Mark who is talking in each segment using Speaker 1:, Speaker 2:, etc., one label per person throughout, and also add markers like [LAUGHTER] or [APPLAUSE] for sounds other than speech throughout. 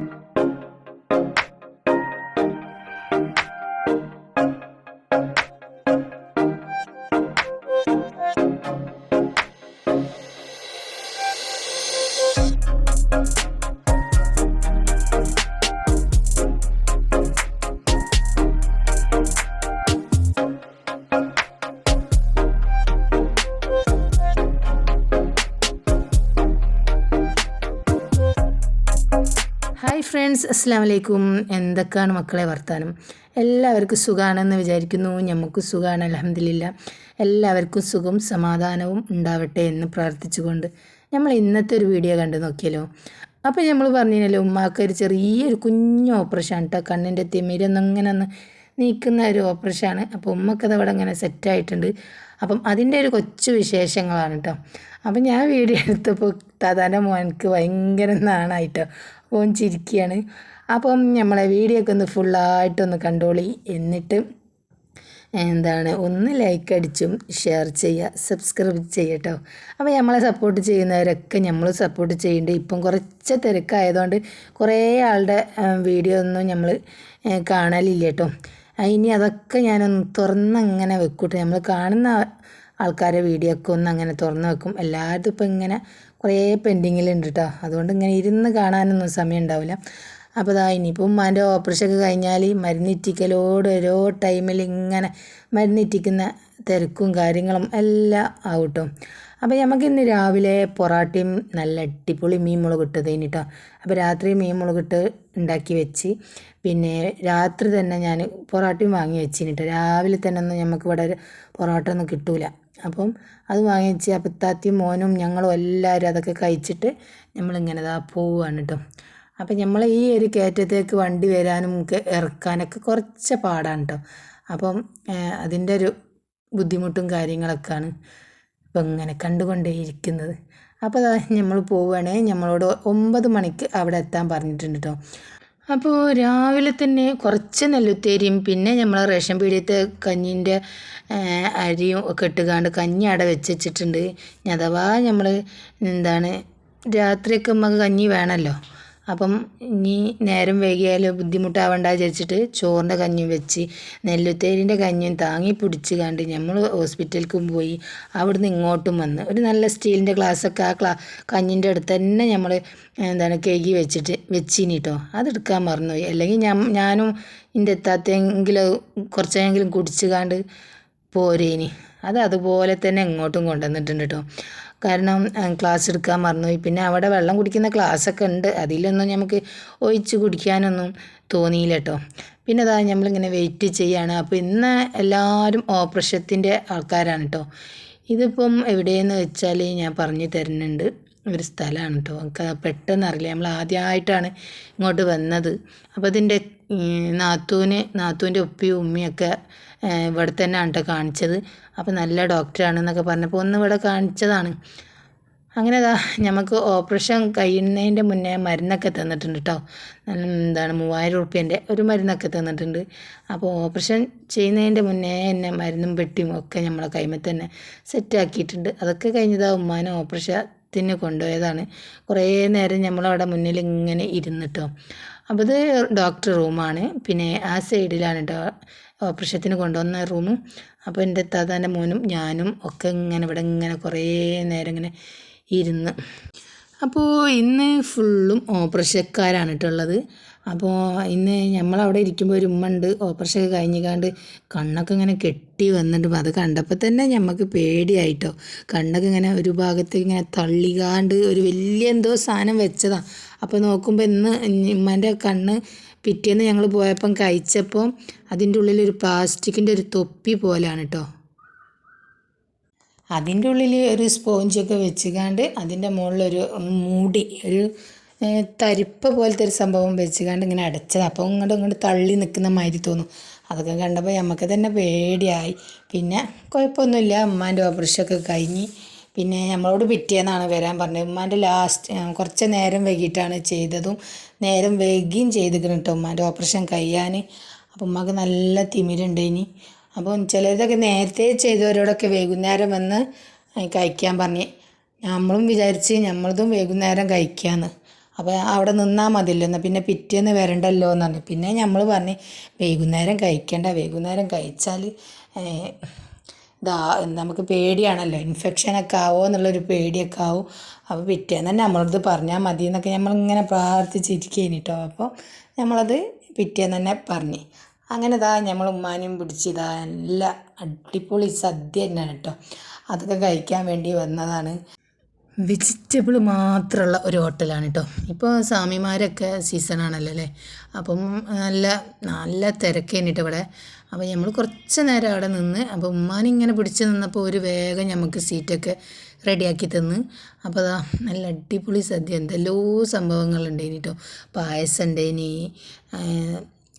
Speaker 1: you friends അസ്സാം വലൈക്കും എന്തൊക്കെയാണ് മക്കളെ വർത്താനം? എല്ലാവർക്കും സുഖമാണെന്ന് വിചാരിക്കുന്നു. നമുക്ക് സുഖമാണ് അലഹമില്ല എല്ലാവർക്കും സുഖം സമാധാനവും ഉണ്ടാവട്ടെ എന്ന് പ്രാർത്ഥിച്ചുകൊണ്ട് നമ്മൾ ഇന്നത്തെ ഒരു വീഡിയോ കണ്ടു നോക്കിയല്ലോ. അപ്പോൾ നമ്മൾ പറഞ്ഞില്ലല്ലോ ഉമ്മാക്ക് ഒരു ചെറിയൊരു കുഞ്ഞു ഓപ്പറേഷൻ കേട്ടോ കണ്ണിന്റെ തിമിരൊന്നും അങ്ങനെ ഒന്ന് നീക്കുന്ന ഒരു ഓപ്പറേഷനാണ് അപ്പോൾ ഉമ്മക്കത് അവിടെ അങ്ങനെ സെറ്റായിട്ടുണ്ട് അപ്പം അതിന്റെ ഒരു കൊച്ചു വിശേഷങ്ങളാണ് കേട്ടോ അപ്പം ഞാൻ വീഡിയോ എടുത്തപ്പോൾ താതാന്റെ മോനക്ക് ഭയങ്കര നാണായിട്ടോ ഓൻ ചിരിക്കുകയാണ് അപ്പം നമ്മളെ വീഡിയോ ഒക്കെ ഒന്ന് ഫുള്ളായിട്ടൊന്ന് കണ്ടോളി. എന്നിട്ട് എന്താണ് ഒന്ന് ലൈക്ക് അടിച്ചും ഷെയർ ചെയ്യുക സബ്സ്ക്രൈബ് ചെയ്യട്ടോ അപ്പോൾ നമ്മളെ സപ്പോർട്ട് ചെയ്യുന്നവരൊക്കെ നമ്മൾ സപ്പോർട്ട് ചെയ്യുന്നുണ്ട് ഇപ്പം കുറച്ച് തിരക്കായതുകൊണ്ട് കുറേ ആളുടെ വീഡിയോ ഒന്നും നമ്മൾ കാണലില്ല കേട്ടോ ഇനി അതൊക്കെ ഞാനൊന്ന് തുറന്നങ്ങനെ വെക്കൂട്ടെ. നമ്മൾ കാണുന്ന ആൾക്കാരെ വീഡിയോ ഒക്കെ ഒന്ന് അങ്ങനെ തുറന്ന് വെക്കും. എല്ലാവരും ഇപ്പം ഇങ്ങനെ കുറേ പെൻഡിങ്ങിലുണ്ട് കേട്ടോ അതുകൊണ്ട് ഇങ്ങനെ ഇരുന്ന് കാണാനൊന്നും സമയം ഉണ്ടാവില്ല. അപ്പോൾ ഇതാ ഇനിയിപ്പോൾ ഉമ്മാന്റെ ഓപ്പറേഷൻ ഒക്കെ കഴിഞ്ഞാൽ മരുന്നിറ്റിക്കലോട് ഓരോ ടൈമിൽ ഇങ്ങനെ മരുന്നിറ്റിക്കുന്ന തിരക്കും കാര്യങ്ങളും എല്ലാം ആവട്ടും. അപ്പോൾ നമുക്ക് ഇന്ന് രാവിലെ പൊറാട്ടയും നല്ല അടിപൊളി മീൻ മുളക് ഇട്ടത് കഴിഞ്ഞിട്ടോ അപ്പോൾ രാത്രി മീൻ മുളകിട്ട് ഉണ്ടാക്കി വെച്ച്. പിന്നെ രാത്രി തന്നെ ഞാൻ പൊറാട്ടയും വാങ്ങി വെച്ചിട്ടോ രാവിലെ തന്നെ ഒന്നും നമുക്ക് ഇവിടെ പൊറോട്ട ഒന്നും കിട്ടൂല. അപ്പം അത് വാങ്ങിച്ച് അപ്പത്താത്തി മോനും ഞങ്ങളും എല്ലാവരും അതൊക്കെ കഴിച്ചിട്ട് നമ്മളിങ്ങനെ ഇതാ പോവുകയാണ് കേട്ടോ അപ്പം നമ്മൾ ഈ ഒരു കയറ്റത്തേക്ക് വണ്ടി വരാനും ഇറക്കാനൊക്കെ കുറച്ച് പാടാണ് കേട്ടോ അപ്പം അതിന്റെ ഒരു ബുദ്ധിമുട്ടും കാര്യങ്ങളൊക്കെയാണ് ഇപ്പം ഇങ്ങനെ കണ്ടുകൊണ്ടേയിരിക്കുന്നത്. അപ്പോൾ നമ്മൾ പോവുകയാണെങ്കിൽ നമ്മളോട് ഒമ്പത് മണിക്ക് അവിടെ എത്താൻ പറഞ്ഞിട്ടുണ്ട് കേട്ടോ അപ്പോൾ രാവിലെ തന്നെ കുറച്ച് നെല്ലുത്തേരിയും പിന്നെ നമ്മൾ റേഷൻ പീടിയത്തെ കഞ്ഞിന്റെ അരിയും ഒക്കെ ഇട്ടുകാണ്ട് കഞ്ഞി അട വെച്ച് വെച്ചിട്ടുണ്ട് അഥവാ നമ്മൾ എന്താണ് രാത്രിയൊക്കെ നമുക്ക് കഞ്ഞി വേണമല്ലോ അപ്പം ഇനി നേരം വൈകിയാലോ ബുദ്ധിമുട്ടാവണ്ട വിചാരിച്ചിട്ട് ചോറിന്റെ കഞ്ഞിയും വെച്ച് നെല്ലുത്തേരിന്റെ കഞ്ഞിയും താങ്ങി പിടിച്ച് കണ്ട് നമ്മൾ ഹോസ്പിറ്റലിലേക്കും പോയി അവിടുന്ന് ഇങ്ങോട്ടും വന്ന്. ഒരു നല്ല സ്റ്റീലിന്റെ ഗ്ലാസ്സൊക്കെ ആ ക്ലാ കഞ്ഞിന്റെ അടുത്ത് തന്നെ നമ്മൾ എന്താണ് കേകി വെച്ചിട്ട് വെച്ചിനി കേട്ടോ അതെടുക്കാൻ മറന്നുപോയി. അല്ലെങ്കിൽ ഞാൻ ഞാനും എന്റെ എത്താത്തെങ്കിലും കുറച്ചെങ്കിലും കുടിച്ച് കാണ്ട് പോരേനി. അത് അതുപോലെ തന്നെ ഇങ്ങോട്ടും കൊണ്ടുവന്നിട്ടുണ്ട് കേട്ടോ കാരണം ക്ലാസ് എടുക്കാൻ മറന്നുപോയി. പിന്നെ അവിടെ വെള്ളം കുടിക്കുന്ന ക്ലാസ്സൊക്കെ ഉണ്ട്. അതിലൊന്നും നമുക്ക് ഒഴിച്ച് കുടിക്കാനൊന്നും തോന്നിയില്ല കേട്ടോ പിന്നെ അതാ നമ്മളിങ്ങനെ വെയിറ്റ് ചെയ്യാണ്. അപ്പോൾ ഇന്ന് എല്ലാവരും ഓപ്പറേഷത്തിന്റെ ആൾക്കാരാണ് കേട്ടോ ഇതിപ്പം എവിടെയെന്ന് വെച്ചാൽ ഞാൻ പറഞ്ഞു തരുന്നുണ്ട്. ഒരു സ്ഥലമാണ് കേട്ടോ നമുക്ക് പെട്ടെന്ന് അറിയില്ല. നമ്മൾ ആദ്യമായിട്ടാണ് ഇങ്ങോട്ട് വന്നത്. അപ്പോൾ അതിന്റെ നാത്തൂന് നാത്തൂന്റെ ഉപ്പയും ഉമ്മിയൊക്കെ ഇവിടെ തന്നെയാണ് കേട്ടോ കാണിച്ചത്. അപ്പോൾ നല്ല ഡോക്ടറാണെന്നൊക്കെ പറഞ്ഞപ്പോൾ ഒന്ന് ഇവിടെ കാണിച്ചതാണ്. അങ്ങനെ അതാ നമുക്ക് ഓപ്പറേഷൻ കഴിയുന്നതിന്റെ മുന്നേ മരുന്നൊക്കെ തന്നിട്ടുണ്ട് കേട്ടോ എന്താണ് മൂവായിരം റുപ്യേന്റെ ഒരു മരുന്നൊക്കെ തന്നിട്ടുണ്ട്. അപ്പോൾ ഓപ്പറേഷൻ ചെയ്യുന്നതിന്റെ മുന്നേ എന്നെ മരുന്നും പെട്ടിയും ഒക്കെ നമ്മളെ കൈമ തന്നെ സെറ്റാക്കിയിട്ടുണ്ട്. അതൊക്കെ കഴിഞ്ഞതാ ഉമ്മാനെ ഓപ്പറേഷത്തിന് കൊണ്ടുപോയതാണ്. കുറേ നേരം നമ്മളവിടെ മുന്നിൽ ഇങ്ങനെ ഇരുന്നിട്ടോ. അപ്പോൾ ഇത് ഡോക്ടർ റൂമാണ്. പിന്നെ ആ സൈഡിലാണ് കേട്ടോ ഓപ്പറേഷത്തിന് കൊണ്ടുവന്ന റൂം അപ്പോൾ എന്റെ താതാന്റെ മോനും ഞാനും ഒക്കെ ഇങ്ങനെ ഇവിടെ ഇങ്ങനെ കുറേ നേരം ഇങ്ങനെ ഇരുന്ന്. അപ്പോൾ ഇന്ന് ഫുള്ളും ഓപ്പറേഷക്കാരാണ് കേട്ടുള്ളത് അപ്പോൾ ഇന്ന് നമ്മളവിടെ ഇരിക്കുമ്പോൾ ഒരു ഉമ്മ ഉണ്ട് ഓപ്പറേഷൻ കഴിഞ്ഞിക്കാണ്ട് കണ്ണൊക്കെ ഇങ്ങനെ കെട്ടി വന്നിട്ട് അത് കണ്ടപ്പോൾ തന്നെ നമുക്ക് പേടിയായിട്ടോ. കണ്ണൊക്കെ ഇങ്ങനെ ഒരു ഭാഗത്തേക്ക് ഇങ്ങനെ തള്ളികാണ്ട് ഒരു വലിയ എന്തോ സാധനം വെച്ചതാണ് അപ്പോൾ നോക്കുമ്പോൾ ഇന്ന് ഉമ്മന്റെ കണ്ണ് പിറ്റേന്ന് ഞങ്ങൾ പോയപ്പം കഴിച്ചപ്പോൾ അതിന്റെ ഉള്ളിൽ ഒരു പ്ലാസ്റ്റിക്കിന്റെ ഒരു തൊപ്പി പോലെയാണ് കേട്ടോ അതിന്റെ ഉള്ളിൽ ഒരു സ്പോഞ്ചൊക്കെ വെച്ചുകാണ്ട് അതിന്റെ മുകളിലൊരു മൂടി ഒരു തരിപ്പ് പോലത്തെ ഒരു സംഭവം വെച്ചുകൊണ്ട് ഇങ്ങനെ അടച്ചത്. അപ്പോൾ ഇങ്ങോട്ട് ഇങ്ങോട്ട് തള്ളി നിൽക്കുന്ന മാതിരി തോന്നും. അതൊക്കെ കണ്ടപ്പോൾ നമുക്ക് തന്നെ പേടിയായി. പിന്നെ കുഴപ്പമൊന്നുമില്ല ഉമ്മാന്റെ ഓപ്പറേഷനൊക്കെ കഴിഞ്ഞ് പിന്നെ നമ്മളോട് പിറ്റേന്നാണ് വരാൻ പറഞ്ഞത്. ഉമ്മാന്റെ ലാസ്റ്റ് കുറച്ച് നേരം വൈകിട്ടാണ് ചെയ്തതും. നേരം വൈകിയും ചെയ്തിരിക്കണം കേട്ടോ ഉമ്മാന്റെ ഓപ്പറേഷൻ കഴിയാൻ അപ്പോൾ ഉമ്മക്ക് നല്ല തിമിരുണ്ട് ഇനി അപ്പം ചിലതൊക്കെ നേരത്തെ ചെയ്തവരോടൊക്കെ വൈകുന്നേരം വന്ന് കഴിക്കാൻ പറഞ്ഞ്. നമ്മളും വിചാരിച്ച് നമ്മളതും വൈകുന്നേരം കഴിക്കാമെന്ന് അപ്പോൾ അവിടെ നിന്നാൽ മതിയല്ലോ എന്നാൽ പിന്നെ പിറ്റേന്ന് വരണ്ടല്ലോ എന്ന് പറഞ്ഞു. പിന്നെ നമ്മൾ പറഞ്ഞ് വൈകുന്നേരം കഴിക്കേണ്ട വൈകുന്നേരം കഴിച്ചാൽ ഇതാ നമുക്ക് പേടിയാണല്ലോ. ഇൻഫെക്ഷനൊക്കെ ആവോ എന്നുള്ളൊരു പേടിയൊക്കെ ആവും. അപ്പോൾ പിറ്റേന്ന് തന്നെ നമ്മളത് പറഞ്ഞാൽ മതി എന്നൊക്കെ നമ്മളിങ്ങനെ പ്രാർത്ഥിച്ചിരിക്കേനി കേട്ടോ അപ്പോൾ നമ്മളത് പിറ്റേന്ന് തന്നെ പറഞ്ഞു. അങ്ങനെ ഇതാ നമ്മൾ ഉമ്മാനും പിടിച്ച് ഇതാ നല്ല അടിപൊളി സദ്യ തന്നെയാണ് കേട്ടോ. അതൊക്കെ കഴിക്കാൻ വേണ്ടി വന്നതാണ്. വെജിറ്റബിൾ മാത്രമുള്ള ഒരു ഹോട്ടലാണ് കേട്ടോ ഇപ്പോൾ സ്വാമിമാരൊക്കെ സീസണാണല്ലോ അല്ലേ? അപ്പം നല്ല നല്ല തിരക്കേനി ഇവിടെ. അപ്പോൾ നമ്മൾ കുറച്ച് നേരം അവിടെ നിന്ന് അപ്പോൾ ഉമ്മാനിങ്ങനെ പിടിച്ച് നിന്നപ്പോൾ ഒരു വേഗം നമുക്ക് സീറ്റൊക്കെ റെഡിയാക്കി തന്ന്. അപ്പോൾ അതാ നല്ല അടിപൊളി സദ്യ. എന്തെല്ലോ സംഭവങ്ങളുണ്ടേനി കേട്ടോ പായസം ഉണ്ടേനി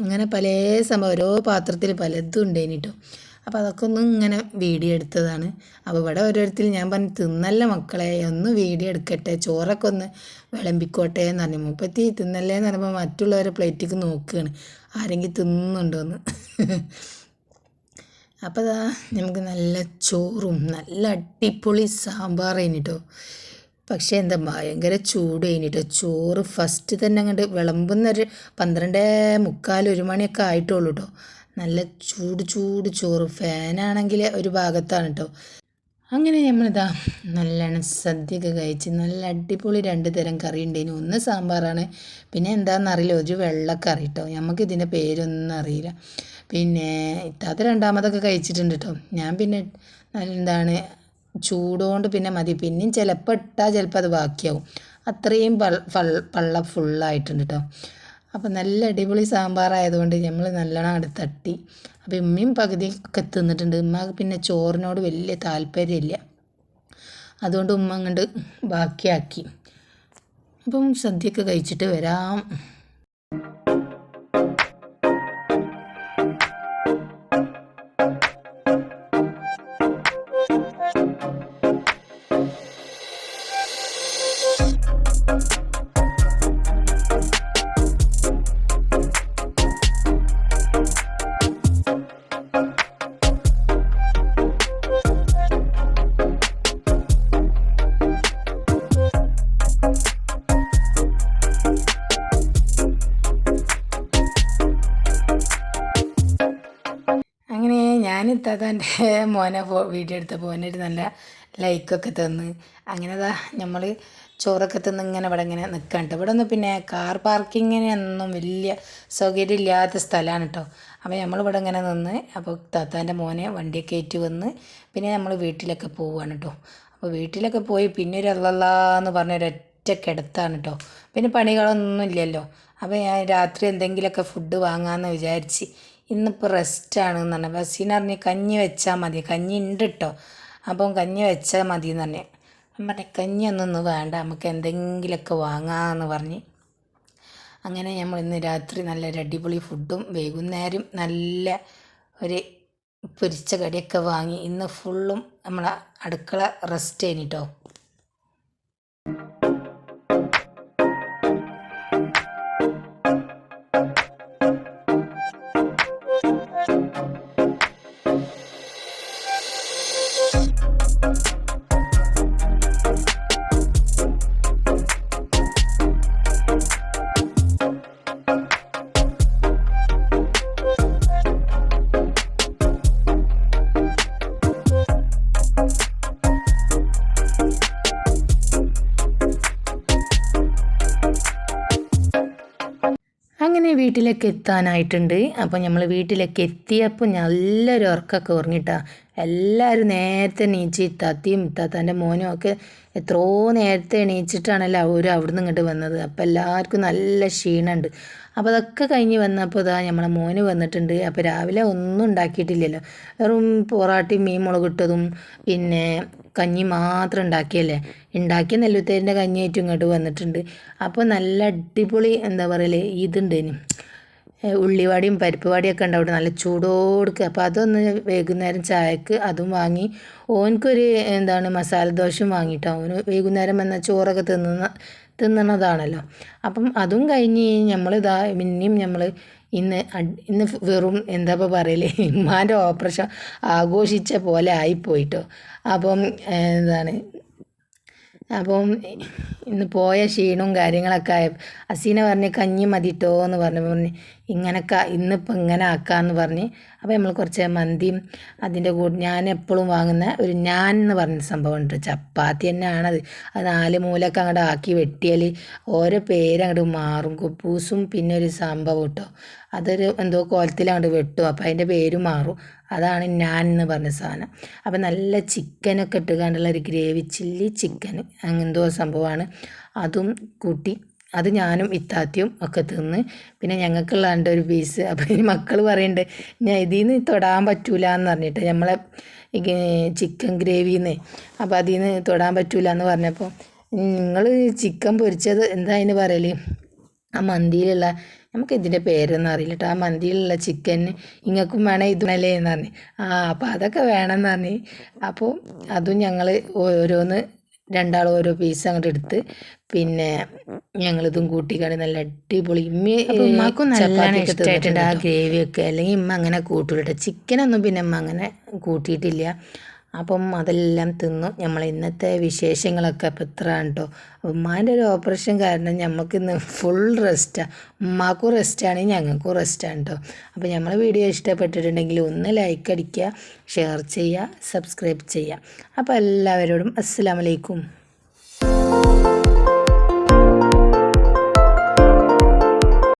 Speaker 1: അങ്ങനെ പല സംഭവം. ഓരോ പാത്രത്തിൽ പലതും ഉണ്ടേനി കേട്ടോ അപ്പോൾ അതൊക്കെ ഒന്ന് ഇങ്ങനെ വീഡിയോ എടുത്തതാണ്. അപ്പോൾ ഇവിടെ ഓരോരുത്തർ ഞാൻ പറഞ്ഞു തിന്നല്ല മക്കളെ ഒന്ന് വീഡിയോ എടുക്കട്ടെ ചോറൊക്കെ ഒന്ന് വിളമ്പിക്കോട്ടെ എന്ന് പറഞ്ഞു. മുപ്പത്തി തിന്നല്ലേ എന്ന് പറയുമ്പോൾ മറ്റുള്ളവരെ പ്ലേറ്റിക്ക് നോക്കുകയാണ് ആരെങ്കിലും തിന്നുന്നുണ്ടോന്ന് അപ്പോൾ അതാ നമുക്ക് നല്ല ചോറും നല്ല അടിപൊളി സാമ്പാർ കഴിഞ്ഞിട്ടോ. പക്ഷേ എന്താ ഭയങ്കര ചൂട് കഴിഞ്ഞിട്ടോ. ചോറ് ഫസ്റ്റ് തന്നെ അങ്ങോട്ട് വിളമ്പുന്നൊരു പന്ത്രണ്ടേ മുക്കാൽ ഒരു മണിയൊക്കെ ആയിട്ടുള്ളൂ കേട്ടോ നല്ല ചൂട് ചൂട് ചോറ്. ഫാനാണെങ്കിൽ ഒരു ഭാഗത്താണ് കേട്ടോ അങ്ങനെ നമ്മളിതാ നല്ലോണം സദ്യയൊക്കെ കഴിച്ച് നല്ല അടിപൊളി രണ്ട് തരം കറി ഉണ്ടെങ്കിൽ ഒന്ന് സാമ്പാറാണ്. പിന്നെ എന്താണെന്നറിയില്ല ഒരു വെള്ളക്കറി കേട്ടോ നമുക്ക് ഇതിന്റെ പേരൊന്നും അറിയില്ല. പിന്നെ ഇത്താത്ത രണ്ടാമതൊക്കെ കഴിച്ചിട്ടുണ്ട് കേട്ടോ ഞാൻ പിന്നെ എന്താണ് ചൂടുകൊണ്ട് പിന്നെ മതി. പിന്നെയും ചിലപ്പോൾ ഇട്ടാൽ ചിലപ്പോൾ അത് ബാക്കിയാവും. അത്രയും പള്ള ഫുള്ളായിട്ടുണ്ട് കേട്ടോ അപ്പോൾ നല്ല അടിപൊളി സാമ്പാറായതുകൊണ്ട് നമ്മൾ നല്ലോണം അങ്ങോട്ട് തട്ടി. അപ്പോൾ ഉമ്മയും പകുതിയൊക്കെ തിന്നിട്ടുണ്ട്. ഉമ്മക്ക് പിന്നെ ചോറിനോട് വലിയ താല്പര്യമില്ല അതുകൊണ്ട് ഉമ്മ അങ്ങോട്ട് ബാക്കിയാക്കി. അപ്പം സദ്യയൊക്കെ കഴിച്ചിട്ട് വരാം. അങ്ങനെ ഞാൻ ഇത്താത്തന്റെ [LAUGHS] മോനെ ഫോ വീഡിയോ എടുത്തപ്പോൾ മോനൊരു നല്ല ലൈക്കൊക്കെ തന്ന്. അങ്ങനെ അതാ നമ്മൾ ചോറൊക്കെ തിന്ന് ഇങ്ങനെ ഇവിടെ ഇങ്ങനെ നിൽക്കാൻ ഇവിടെ ഒന്നും പിന്നെ കാർ പാർക്കിങ്ങിനൊന്നും വലിയ സൗകര്യം ഇല്ലാത്ത സ്ഥലമാണ് കേട്ടോ അപ്പോൾ നമ്മളിവിടെ ഇങ്ങനെ നിന്ന് അപ്പോൾ താത്താന്റെ മോനെ വണ്ടിയൊക്കെ ഏറ്റ് വന്ന് പിന്നെ നമ്മൾ വീട്ടിലൊക്കെ പോവുകയാണ് കേട്ടോ അപ്പോൾ വീട്ടിലൊക്കെ പോയി പിന്നെ ഒരു അല്ലല്ലാന്ന് പറഞ്ഞ ഒരു ഒറ്റ കിടത്താണ് കേട്ടോ പിന്നെ പണികളൊന്നും ഇല്ലല്ലോ. അപ്പോൾ ഞാൻ രാത്രി എന്തെങ്കിലുമൊക്കെ ഫുഡ് വാങ്ങാമെന്ന് വിചാരിച്ച് ഇന്നിപ്പോൾ റെസ്റ്റാണ് എന്ന് പറഞ്ഞാൽ ബസീന പറഞ്ഞ് കഞ്ഞി വെച്ചാൽ മതി. കഞ്ഞി ഉണ്ട് കേട്ടോ അപ്പം കഞ്ഞി വെച്ചാൽ മതി എന്ന് പറഞ്ഞു. ഞാൻ പറഞ്ഞ കഞ്ഞിയൊന്നും വേണ്ട. നമുക്ക് എന്തെങ്കിലുമൊക്കെ വാങ്ങാമെന്ന് പറഞ്ഞ്. അങ്ങനെ നമ്മൾ ഇന്ന് രാത്രി നല്ലൊരു അടിപൊളി ഫുഡും വൈകുന്നേരം നല്ല ഒരു പൊരിച്ച കടിയൊക്കെ വാങ്ങി ഇന്ന് ഫുള്ളും നമ്മളെ അടുക്കള റെസ്റ്റ് കഴിഞ്ഞിട്ടോ അങ്ങനെ വീട്ടിലേക്ക് എത്താനായിട്ടുണ്ട്. അപ്പോൾ നമ്മൾ വീട്ടിലേക്ക് എത്തിയപ്പോൾ നല്ലൊരു ഉറക്കമൊക്കെ ഉറങ്ങിട്ടാ എല്ലാവരും നേരത്തെ എണീച്ച് ഇത്താത്തിയും ഇത്താത്താന്റെ മോനും ഒക്കെ എത്രയോ നേരത്തെ എണീച്ചിട്ടാണല്ലോ അവർ അവിടുന്ന് ഇങ്ങോട്ട് വന്നത്. അപ്പോൾ എല്ലാവർക്കും നല്ല ക്ഷീണമുണ്ട് അപ്പോൾ അതൊക്കെ കഴിഞ്ഞ് വന്നപ്പോൾ ഇതാ നമ്മളെ മോന് വന്നിട്ടുണ്ട്. അപ്പോൾ രാവിലെ ഒന്നും ഉണ്ടാക്കിയിട്ടില്ലല്ലോ. വെറും പൊറാട്ടി മീൻ മുളകിട്ടതും പിന്നെ കഞ്ഞി മാത്രം ഉണ്ടാക്കിയല്ലേ. ഉണ്ടാക്കിയ നെല്ലുത്തേരിന്റെ കഞ്ഞിയായിട്ട് ഇങ്ങോട്ട് വന്നിട്ടുണ്ട്. അപ്പോൾ നല്ല അടിപൊളി എന്താ പറയൽ ഇതുണ്ടേനു. ഉള്ളിവാടിയും പരിപ്പുവാടിയും ഒക്കെ ഉണ്ട് നല്ല ചൂടോടുക്ക്. അപ്പോൾ അതൊന്ന് വൈകുന്നേരം ചായക്ക് അതും വാങ്ങി. ഓനക്കൊരു എന്താണ് മസാല ദോശയും വാങ്ങിയിട്ടോ ഓന് വൈകുന്നേരം വന്നാൽ ചോറൊക്കെ തിന്നുന്ന തിന്നണതാണല്ലോ. അപ്പം അതും കഴിഞ്ഞ് നമ്മളിതാ പിന്നെയും നമ്മൾ ഇന്ന് ഇന്ന് വെറും എന്താ ഇപ്പോൾ പറയലേ? ഉമ്മാന്റെ [LAUGHS] ഓപ്പറേഷൻ ആഘോഷിച്ച പോലെ ആയിപ്പോയിട്ടോ. അപ്പം എന്താണ് അപ്പം ഇന്ന് പോയ ക്ഷീണവും കാര്യങ്ങളൊക്കെ ആയ അസീന പറഞ്ഞ് കഞ്ഞി മതിട്ടോ എന്ന് പറഞ്ഞു. പറഞ്ഞ് ഇങ്ങനൊക്കെ ഇന്നിപ്പോൾ ഇങ്ങനെ ആക്കാമെന്ന് പറഞ്ഞ്. അപ്പോൾ നമ്മൾ കുറച്ച് മന്തിയും അതിന്റെ കൂടെ ഞാൻ എപ്പോഴും വാങ്ങുന്ന ഒരു ഞാൻ എന്ന് പറഞ്ഞ സംഭവം ഉണ്ട്. ചപ്പാത്തി തന്നെയാണത്. അത് നാല് മൂലൊക്കെ അങ്ങോട്ട് ആക്കി വെട്ടിയാൽ ഓരോ പേര് അങ്ങോട്ട് മാറും. കുപ്പൂസും പിന്നെ ഒരു സംഭവം കേട്ടോ. അതൊരു എന്തോ കോലത്തിൽ അങ്ങോട്ട് വെട്ടും. അപ്പോൾ അതിന്റെ പേര് മാറും. അതാണ് ഞാൻ എന്ന് പറഞ്ഞ സാധനം. അപ്പം നല്ല ചിക്കനൊക്കെ ഇട്ട് കണ്ടുള്ള ഒരു ഗ്രേവി ചില്ലി ചിക്കൻ അങ്ങനെന്തോ സംഭവമാണ്. അതും കൂട്ടി അത് ഞാനും ഇത്താത്തിയും ഒക്കെ തിന്ന്. പിന്നെ ഞങ്ങൾക്കുള്ളതാണ്ട് ഒരു പീസ് അപ്പോൾ ഈ മക്കൾ പറയുന്നുണ്ട് ഞാൻ ഇതിൽ നിന്ന് തൊടാൻ പറ്റൂല എന്ന് പറഞ്ഞിട്ട് നമ്മളെ ചിക്കൻ ഗ്രേവിന്ന് അപ്പോൾ അതിൽ നിന്ന് തൊടാൻ പറ്റൂല എന്ന് പറഞ്ഞപ്പോൾ നിങ്ങൾ ചിക്കൻ പൊരിച്ചത് എന്താ അതിന് പറയൽ ആ മന്തിയിലുള്ള നമുക്ക് ഇതിന്റെ പേരൊന്നും അറിയില്ല കേട്ടോ ആ മന്തിയിലുള്ള ചിക്കന് ഇങ്ങക്കും വേണം ഇതുമല്ലേ എന്ന് പറഞ്ഞ്. ആ അപ്പോൾ അതൊക്കെ വേണമെന്ന് പറഞ്ഞ്. അപ്പോൾ അതും ഞങ്ങൾ ഓരോന്ന് രണ്ടാൾ ഓരോ പീസ് അങ്ങോട്ട് എടുത്ത് പിന്നെ ഞങ്ങളിതും കൂട്ടിക്കാണ്ട് നല്ല അടിപൊളി
Speaker 2: നല്ല നല്ലോണം
Speaker 1: ഇഷ്ടമായിട്ടുണ്ട് ആ ഗ്രേവിയൊക്കെ അല്ലെങ്കിൽ ഇമ്മ അങ്ങനെ കൂട്ടൂലട്ടോ. ചിക്കനൊന്നും പിന്നെ ഇമ്മ അങ്ങനെ കൂട്ടിയിട്ടില്ല. അപ്പം അതെല്ലാം തിന്നു നമ്മൾ ഇന്നത്തെ വിശേഷങ്ങളൊക്കെ അപ്പം ഇത്രയാണ് കേട്ടോ ഉമ്മാന്റെ ഒരു ഓപ്പറേഷൻ കാരണം ഞമ്മക്ക് ഇന്ന് ഫുൾ റെസ്റ്റാണ് ഉമ്മാക്കും റെസ്റ്റാണ് ഞങ്ങൾക്കും റെസ്റ്റാണ് കേട്ടോ അപ്പോൾ നമ്മളെ വീഡിയോ ഇഷ്ടപ്പെട്ടിട്ടുണ്ടെങ്കിൽ ഒന്ന് ലൈക്ക് അടിക്കുക ഷെയർ ചെയ്യുക സബ്സ്ക്രൈബ് ചെയ്യുക. അപ്പോൾ എല്ലാവരോടും അസ്സാം വലൈക്കും